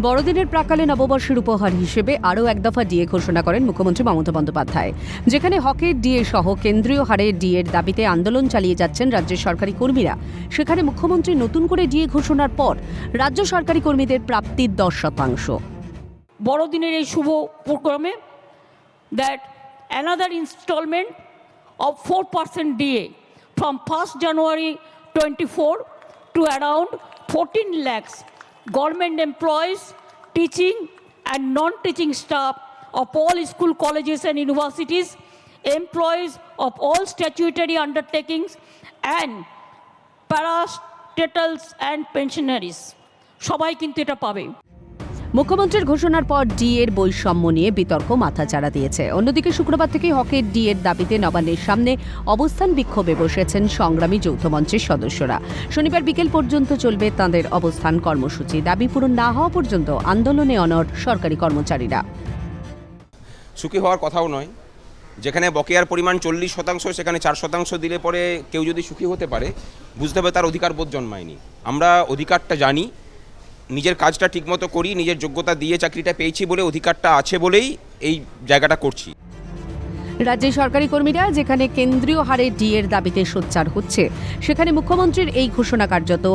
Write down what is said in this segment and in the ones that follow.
বড়দিনের প্রাকালে নববর্ষের উপহার হিসেবে আরও এক দফা ডিএ ঘোষণা করেন মুখ্যমন্ত্রী মমতা বন্দ্যোপাধ্যায়। যেখানে হকের ডিএ সহ কেন্দ্রীয় হারে ডিএর দাবিতে আন্দোলন চালিয়ে যাচ্ছেন রাজ্যের সরকারি কর্মীরা। সেখানে মুখ্যমন্ত্রী নতুন করে ডিএ ঘোষণার পর রাজ্য সরকারি কর্মীদের প্রাপ্তির দশ শতাংশ। বড়দিনের এই শুভ প্রোগ্রামে that another instalment of four percent DA from first January twenty four to around fourteen lakhs Government employees teaching and non teaching staff of all school colleges and universities, employees of all statutory undertakings, and parastatals and pensionaries. সবাই কিন্তু এটা পাবে মুখ্যমন্ত্রীর ঘোষণার পর D এর বৈষম্য নিয়ে বিতর্ক মাথাচাড়া দিয়েছে। অন্যদিকে শুক্রবার থেকে হকের ডি এর দাবিতে নবান্নের সামনে অবস্থান বিক্ষোভে বসেছেন সংগ্রামী যৌথ মঞ্চের সদস্যরা। শনিবার বিকেল পর্যন্ত চলবে তাঁদের অবস্থান কর্মসূচি। দাবি পূরণ না হওয়া পর্যন্ত আন্দোলনে অনড় সরকারি কর্মচারীরা। সুখী হওয়ার কথাও নয়। যেখানে বকেয়ার পরিমাণ চল্লিশ শতাংশ, সেখানে চার শতাংশ দিলে পরে কেউ যদি সুখী হতে পারে, বুঝতে হবে তার অধিকার বোধ জন্মায়নি। আমরা অধিকারটা জানি নিজের কাজটা ঠিকমতো করি নিজের যোগ্যতা দিয়ে চাকরিটা পেয়েছি বলে অধিকারটা আছে বলেই এই জায়গাটা করছি। রাজ্যের সরকারি কর্মীরা যেখানে কেন্দ্রীয় হারে ডি এর দাবিতে সোচ্চার হচ্ছে সেখানে মুখ্যমন্ত্রীর এই ঘোষণা কার্যত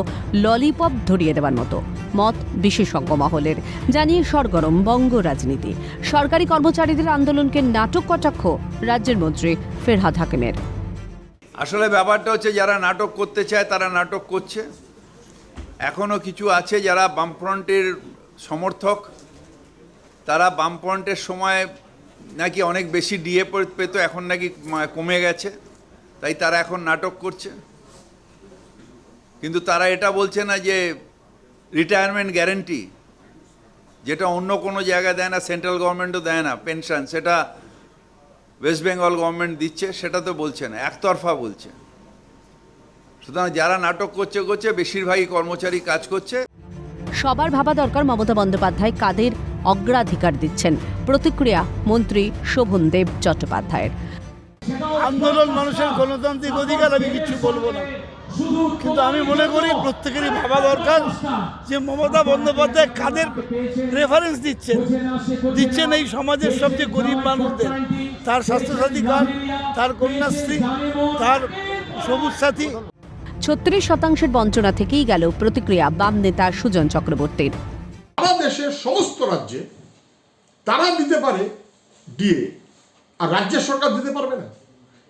ললিপপ ধরিয়ে দেওয়ার মতো। মত বিশেষজ্ঞ মহলের জানিয়ে সরগরম বঙ্গ রাজনীতি। সরকারি কর্মচারীদের আন্দোলনকে নাটক কটাক্ষ রাজ্যের মন্ত্রী ফেরহাদ হাকিমের। আসলে ব্যাপারটা হচ্ছে যারা নাটক করতে চায় তারা নাটক করছে। এখনও কিছু আছে যারা বামফ্রন্টের সমর্থক? তারা বামফ্রন্টের সময় নাকি অনেক বেশি ডিএ পেত, এখন নাকি কমে গেছে। তাই তারা এখন নাটক করছে। কিন্তু তারা এটা বলছে না যে রিটায়ারমেন্ট গ্যারেন্টি যেটা অন্য কোনো জায়গায় দেয় না সেন্ট্রাল গভর্নমেন্টও দেয় না পেনশন সেটা ওয়েস্ট বেঙ্গল গভর্নমেন্ট দিচ্ছে, সেটা তো বলছে না, একতরফা বলছে। সুতরাং যারা নাটক করছে করছে বেশিরভাগই কর্মচারী কাজ করছে। সবার ভাবা দরকার মমতা বন্দ্যোপাধ্যায় কাদের অগ্রাধিকার দিচ্ছেন। প্রতিক্রিয়া মন্ত্রী শোভন দেব চট্টোপাধ্যায়ের। আন্দোলন মানুষের গণতান্ত্রিক অধিকার আমি কিছু বলব না। কিন্তু আমি মনে করি প্রত্যেকেরই ভাবা দরকার যে মমতা বন্দ্যোপাধ্যায় কাদের রেফারেন্স দিচ্ছেন। দিচ্ছেন এই সমাজের সবচেয়ে গরিব মানুষদের। তার স্বাস্থ্যসাথী কার্ড তার কন্যাশ্রী তার সবুজ সাথী। ছত্রিশ শতাংশের বঞ্চনা থেকেই গেল প্রতিক্রিয়া বাম নেতা সুজন চক্রবর্তীর। সারা দেশের সমস্ত রাজ্যে তারা দিতে পারে ডিএ, আর রাজ্যের সরকার দিতে পারবে না।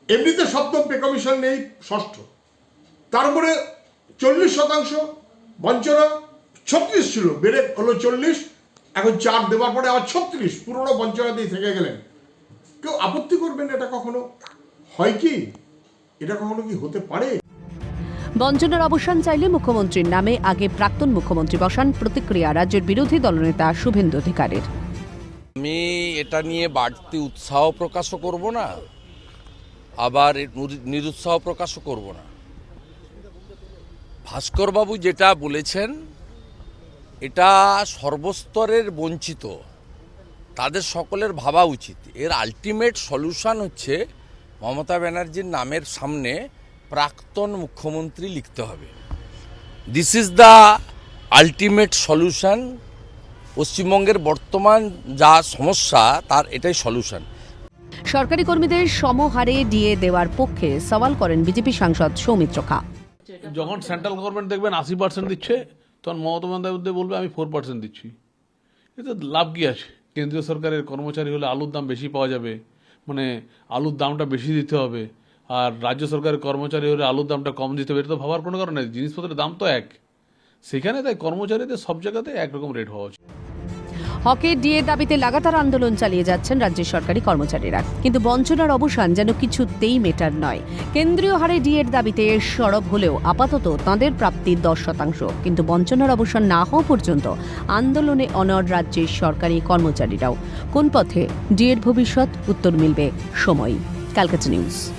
এমনিতে সপ্তম পে কমিশন নেই, ষষ্ঠ। তারপরে চল্লিশ শতাংশ বঞ্চনা, ছত্রিশ ছিল, বেড়ে হলো চল্লিশ, এখন চার দেওয়ার পরে আবার ছত্রিশ, পুরনো বঞ্চনা দিয়ে থেকে গেলেন। কেউ আপত্তি করবেন এটা কখনো? হয় কি? এটা কখনো কি হতে পারে? বঞ্চনার অবসান চাইলে মুখ্যমন্ত্রীর নামে আগে প্রাক্তন মুখ্যমন্ত্রী বসান। প্রতিক্রিয়া রাজ্যের বিরোধী দলনেতা শুভেন্দু অধিকারীর। আমি এটা নিয়ে বাড়তি উৎসাহ প্রকাশও করব না, আবার নিরুৎসাহ প্রকাশও করব না। ভাস্করবাবু যেটা বলেছেন, এটা সর্বস্তরের বঞ্চিত, তাদের সকলের ভাবা উচিত। এর আলটিমেট সলিউশন হচ্ছে মমতা ব্যানার্জির নামের সামনে প্রাক্তন মুখ্যমন্ত্রী লিখতে হবে। This is the ultimate solution পশ্চিমবঙ্গের বর্তমান যা সমস্যা তার এটাই সলিউশন সরকারি কর্মীদের সমহারে ডিএ দেওয়ার পক্ষে সওয়াল করেন বিজেপি সাংসদ সৌমিত্র খা। যখন সেন্ট্রাল গভর্নমেন্ট দেখবেন আশি পার্সেন্ট দিচ্ছে তখন মমতা বন্দ্যোপাধ্যায় বলবে আমি ফোর পার্সেন্ট দিচ্ছি। এতে লাভ কি আছে? কেন্দ্রীয় সরকারের কর্মচারী হলে আলুর দাম বেশি পাওয়া যাবে মানে আলুর দামটা বেশি দিতে হবে। আর রাজ্য সরকারের কর্মচারী হলে আলুর দামটা কম দিতে হবে, এটা তো ভাবার কোনো কারণ নেই। জিনিসপত্রের দাম তো এক। সেখানে তাই কর্মচারীদের সব জায়গাতে একরকম রেট হওয়া উচিত। হকের ডিএ দাবিতে লাগাতার আন্দোলন চালিয়ে যাচ্ছেন রাজ্যের সরকারি কর্মচারীরা। কিন্তু বঞ্চনার অবসান যেন কিছুতেই মেটার নয়। কেন্দ্রীয় হারে ডিএর দাবিতে সরব হলেও আপাতত তাঁদের প্রাপ্তির দশ শতাংশ। কিন্তু বঞ্চনার অবসান না হওয়া পর্যন্ত আন্দোলনে অনড় রাজ্যের সরকারি কর্মচারীরাও। কোন পথে ডিএর ভবিষ্যৎ উত্তর মিলবে সময়। Calcutta news.